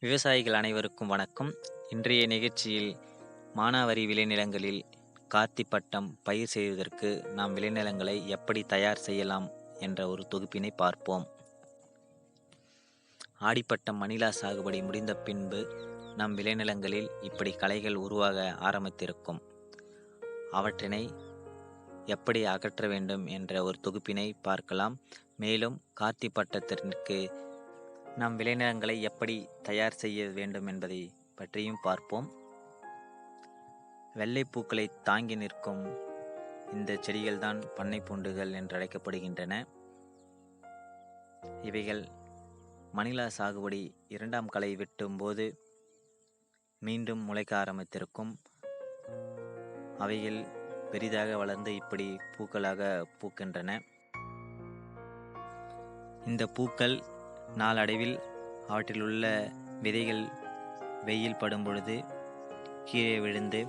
விவசாயிகள் அனைவருக்கும் வணக்கம். இன்றைய நிகழ்ச்சியில் மானாவாரி விளைநிலங்களில் கார்த்தி பட்டம் பயிர் செய்வதற்கு நாம் விளைநிலங்களை எப்படி தயார் செய்யலாம் என்ற ஒரு தொகுப்பினை பார்ப்போம். ஆடிப்பட்டம் மணிலா சாகுபடி முடிந்த பின்பு நம் விளைநிலங்களில் இப்படி களைகள் உருவாக ஆரம்பித்திருக்கும். அவற்றினை எப்படி அகற்ற வேண்டும் என்ற ஒரு தொகுப்பினை பார்க்கலாம். மேலும் கார்த்தி பட்டத்திற்கு நம் விளைநிலங்களை எப்படி தயார் செய்ய வேண்டும் என்பதை பற்றியும் பார்ப்போம். வெள்ளை பூக்களை தாங்கி நிற்கும் இந்த செடிகள்தான் பண்ணை பூண்டுகள் என்று அழைக்கப்படுகின்றன. இவைகள் மணிலா சாகுபடி இரண்டாம் களை வெட்டும் போது மீண்டும் முளைக்க ஆரம்பித்திருக்கும். அவைகள் பெரிதாக வளர்ந்து இப்படி பூக்களாக பூக்கின்றன. இந்த பூக்கள் நாளடைவில் அவற்றில் உள்ள விதைகள் வெயில் படும் பொழுது கீழே விழுந்து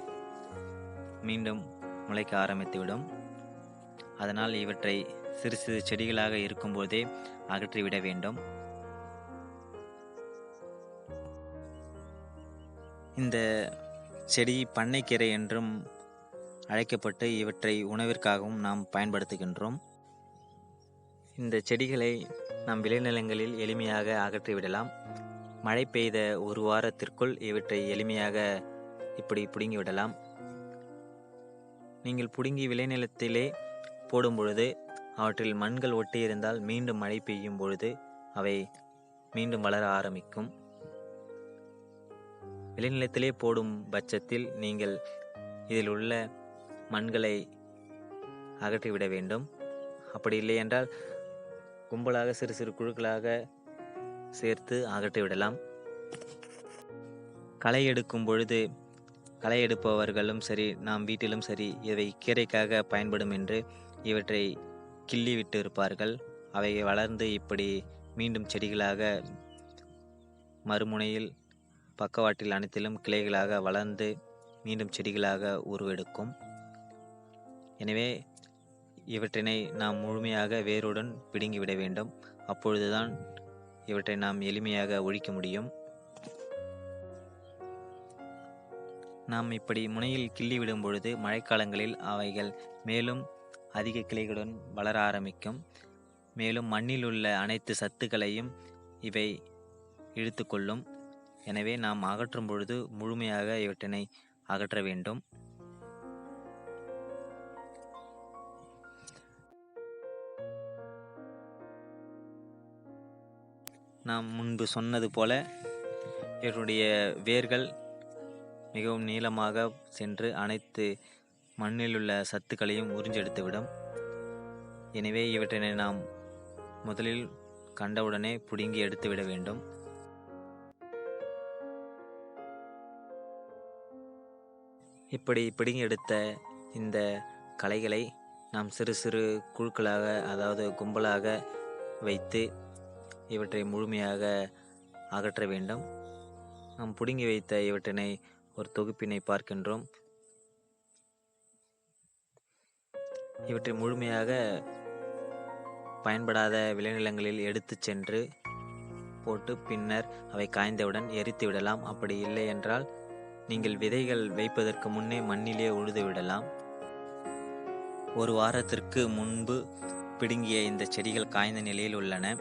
மீண்டும் முளைக்க ஆரம்பித்துவிடும். அதனால் இவற்றை சிறு சிறு செடிகளாக இருக்கும்போதே அகற்றிவிட வேண்டும். இந்த செடி பண்ணைக்கீரை என்றும் அழைக்கப்பட்டு இவற்றை உணவிற்காகவும் நாம் பயன்படுத்துகின்றோம். இந்த செடிகளை நம் விளைநிலங்களில் எளிமையாக அகற்றிவிடலாம் மழை பெய்த ஒரு வாரத்திற்குள் இவற்றை எளிமையாக இப்படி பிடுங்கிவிடலாம் நீங்கள் பிடுங்கி விளைநிலத்திலே போடும் பொழுது அவற்றில் மண்கள் ஒட்டி இருந்தால் மீண்டும் மழை பெய்யும் பொழுது அவை மீண்டும் வளர ஆரம்பிக்கும். விளைநிலத்திலே போடும் பட்சத்தில் நீங்கள் இதில் உள்ள மண்களை அகற்றிவிட வேண்டும். அப்படி இல்லை என்றால் கும்பலாக சிறு சிறு குழுக்களாக சேர்த்து அகற்றிவிடலாம் களை எடுக்கும் பொழுது களை எடுப்பவர்களும் சரி நாம் வீட்டிலும் சரி இவை கீரைக்காக பயன்படும் என்று இவற்றை கிள்ளி விட்டு இருப்பார்கள். அவை வளர்ந்து இப்படி மீண்டும் செடிகளாக மறுமுனையில் பக்கவாட்டில் அனைத்திலும் கிளைகளாக வளர்ந்து மீண்டும் செடிகளாக உருவெடுக்கும். எனவே இவற்றினை நாம் முழுமையாக வேருடன் பிடுங்கிவிட வேண்டும். அப்பொழுதுதான் இவற்றை நாம் எளிமையாக ஒழிக்க முடியும். நாம் இப்படி முனையில் கிள்ளிவிடும் பொழுது மழைக்காலங்களில் அவைகள் மேலும் அதிக கிளைகளுடன் வளர ஆரம்பிக்கும். மேலும் மண்ணில் உள்ள அனைத்து சத்துக்களையும் இவை இழுத்துக்கொள்ளும் எனவே நாம் அகற்றும் பொழுது முழுமையாக இவற்றினை அகற்ற வேண்டும். நாம் முன்பு சொன்னது போல இவருடைய வேர்கள் மிகவும் நீளமாக சென்று அனைத்து மண்ணில் உள்ள சத்துக்களையும் உறிஞ்செடுத்துவிடும். எனவே இவற்றினை நாம் முதலில் கண்டவுடனே பிடுங்கி எடுத்துவிட வேண்டும். இப்படி பிடுங்கி எடுத்த இந்த களைகளை நாம் சிறு சிறு குழுக்களாக அதாவது கும்பலாக வைத்து இவற்றை முழுமையாக அகற்ற வேண்டும். நாம் பிடுங்கி வைத்த இவற்றினை ஒரு தொகுப்பினை பார்க்கின்றோம். இவற்றை முழுமையாக பயன்படாத விளைநிலங்களில் எடுத்து சென்று போட்டு பின்னர் அவை காய்ந்தவுடன் எரித்து விடலாம். அப்படி இல்லை என்றால் நீங்கள் விதைகள் வைப்பதற்கு முன்னே மண்ணிலே உழுது விடலாம். ஒரு வாரத்திற்கு முன்பு பிடுங்கிய இந்த செடிகள் காய்ந்த நிலையில் உள்ளன.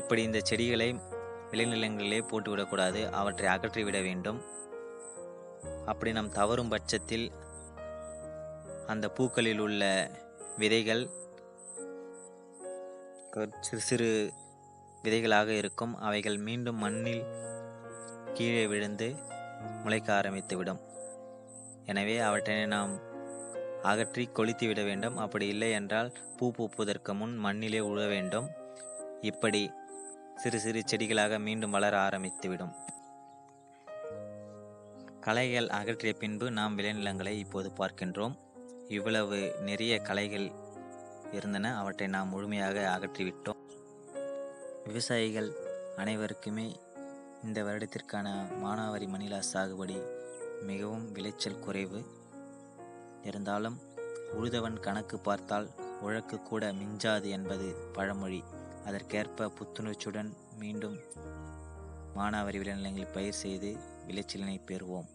இப்படி இந்த செடிகளை விளைநிலங்களிலே போட்டுவிடக்கூடாது அவற்றை அகற்றிவிட வேண்டும். அப்படி நாம் தவறும் பட்சத்தில் அந்த பூக்களில் உள்ள விதைகள் சிறு சிறு விதைகளாக இருக்கும். அவைகள் மீண்டும் மண்ணில் கீழே விழுந்து முளைக்க ஆரம்பித்துவிடும். எனவே அவற்றை நாம் அகற்றி கொளுத்தி விட வேண்டும். அப்படி இல்லை என்றால் பூ பூப்பதற்கு முன் மண்ணிலே உழ வேண்டும். இப்படி சிறு சிறு செடிகளாக மீண்டும் வளர ஆரம்பித்துவிடும். களைகள் அகற்றிய பின்பு நாம் விளைநிலங்களை இப்போது பார்க்கின்றோம். இவ்வளவு நிறைய களைகள் இருந்தன அவற்றை நாம் முழுமையாக அகற்றிவிட்டோம். விவசாயிகள் அனைவருக்குமே இந்த வருடத்திற்கான மானாவாரி மணிலா சாகுபடி மிகவும் விளைச்சல் குறைவு. இருந்தாலும் உழுதவன் கணக்கு பார்த்தால் உழக்கு கூட மிஞ்சாது என்பது பழமொழி. அதற்கேற்ப புத்துணர்ச்சியுடன் மீண்டும் மானாவாரி விளைநிலங்களில் பயிர் செய்து விளைச்சலினை பெறுவோம்.